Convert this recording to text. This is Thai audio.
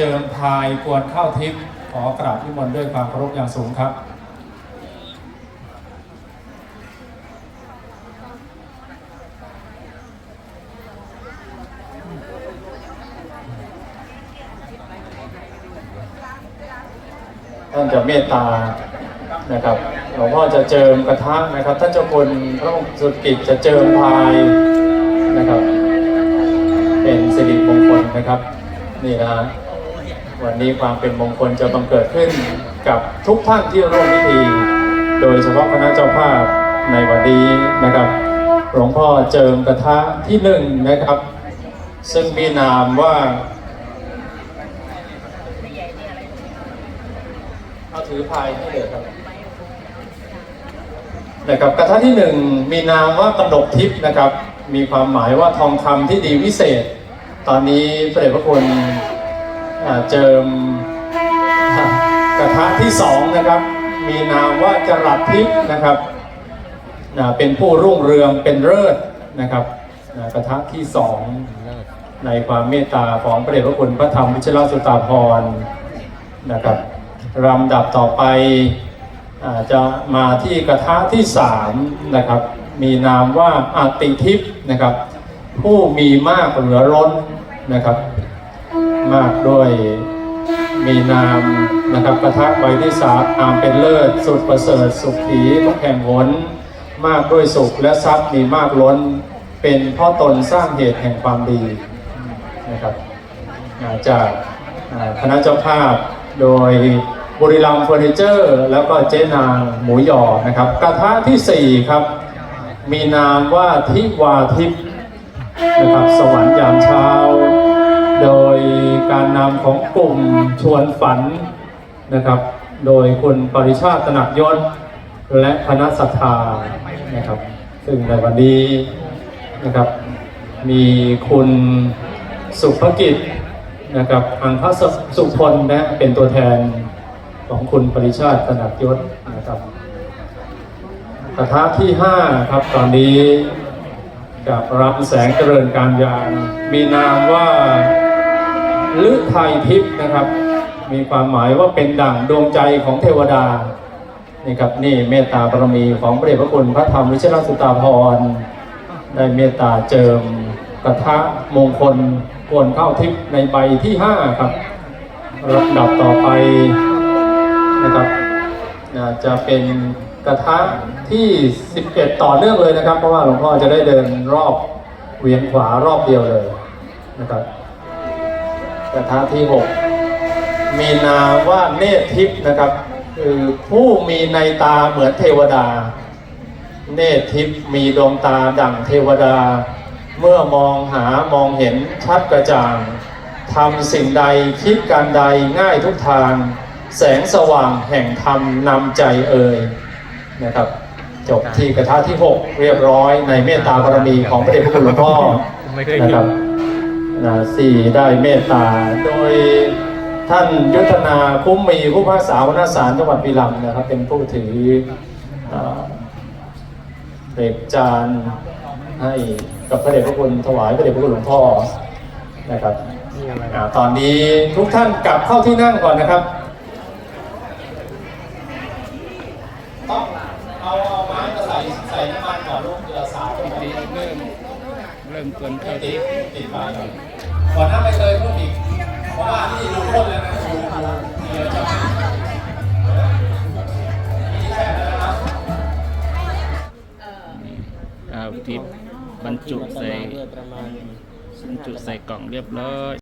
เจิมพายกวนเข้าทิพย์ขอกราบที่มนต์ด้วยความเคารพอย่างสูงครับท่านจะเมตตานะครับหลวงพ่อจะเจิมกระทะนะครับท่านเจ้าคุณพระองค์สุดกิจจะเจิมพายนะครับ เป็นสิริมงคลนะครับ นี่นะฮะ วันนี้ความเป็นมงคลจะบังเกิดขึ้นกับทุกท่านที่ร่วมพิธี โดยเฉพาะคณะเจ้าภาพในวันนี้นะครับ หลวงพ่อเจิมกระทะที่หนึ่งนะครับ ซึ่งมีนามว่าเอาถือพายที่เดือครับนะครับกระทะที่หนึ่งมีนามว่ากระดกทิพย์นะครับ มีความหมายว่าทองคำที่ดีวิเศษ ตอนนี้พระเดชพระคุณ เจิมกระทะที่สองนะครับ มีนามว่าจรัสทิพย์นะครับเป็นผู้รุ่งเรืองเป็นเลิศนะครับกระทะที่สองในความเมตตาของพระเดชพระคุณพระธรรมวิชรสุตาภรนะครับลำดับต่อไปอาจะมาที่กระทะที่สามนะครับ มีนามว่าอาติทิพย์นะครับ ผู้มีมากเหลือล้นนะครับ มากด้วยมีนามนะครับกระทะใบที่สามอามเป็นเลิศ สุดประเสริฐสุขีทุกแห่งหนมากด้วยสุขและทรัพย์มีมากล้น เป็นพ่อตนสร้างเหตุแห่งความดีนะครับาจากคณะเจ้าภาพโดยบุรีรัมย์เฟอร์นิเจอร์ แล้วก็เจนางหมูหยอนะครับ กระทะที่สี่ครับ มีนามว่าทิวาทิพย์นะครับสวรรค์ยามเช้า โดยการนำของกลุ่มชวนฝันนะครับ โดยคุณปริชาติตนักยศและคณะศรัทธานะครับ ซึ่งในวันนี้นะครับ มีคุณสุภกิจนะครับอังคสสุพลนะเป็นตัวแทนของคุณปริชาติตนักยศนะครับกระทะที่ห้าครับตอนนี้กับรับแสงเจริญการยานมีนามว่า ฤทัยทิพย์นะครับ มีความหมายว่าเป็นดั่งดวงใจของเทวดานี่ครับนี่เมตตาบารมีของพระเดชพระคุณพระธรรมวิชรสุตาภรได้เมตตาเจิมกระทะมงคลกวนเข้าทิพย์ในใบที่ห้าครับลำดับต่อไปนะครับจะเป็นกระทะที่ 11 ต่อเนื่องเลยนะครับ เพราะว่าหลวงพ่อจะได้เดินรอบเวียนขวารอบเดียวเลยนะครับ กระทะที่6มีนามว่าเนตรทิพย์นะครับ คือผู้มีในตาเหมือนเทวดา เนตรทิพย์มีดวงตาดั่งเทวดา เมื่อมองหามองเห็นชัดกระจ่างทำสิ่งใดคิดการใดง่ายทุกทาง แสงสว่างแห่งธรรมนำใจเอ่ยนะครับจบที่กระทะที่ 6 เรียบร้อยในเมตตาบารมีของพระเดชพระคุณหลวงพ่อไม่เคยนะครับ นะสี่ได้เมตตา โดยท่านยุทธนาคุ้มมีผู้พากษาวนาสารจังหวัดพิรัมย์นะครับ เป็นผู้ถือเอ่อเด็กจานให้กับพระเดชพระคุณถวายพระเดชพระคุณหลวงพ่อนะครับอ่าตอนนี้ทุกท่านกลับเข้าที่นั่งก่อนนะครับต้องเอาเอาไม้มาใส่ใส่น้ำมันก่อนลูกเกลือสาวตรงนี้เริ่มเริ่มเกินไม่เข้าติที่ดติดไป ก่อนหน้าไปเลยพูดอีก เพราะว่านี่ดูคนแล้วนะดูเดี๋ยวจะนี่แช่แล้วนะครับเอาทิพย์บรรจุใส่บรรจุใส่กล่องเรียบร้อย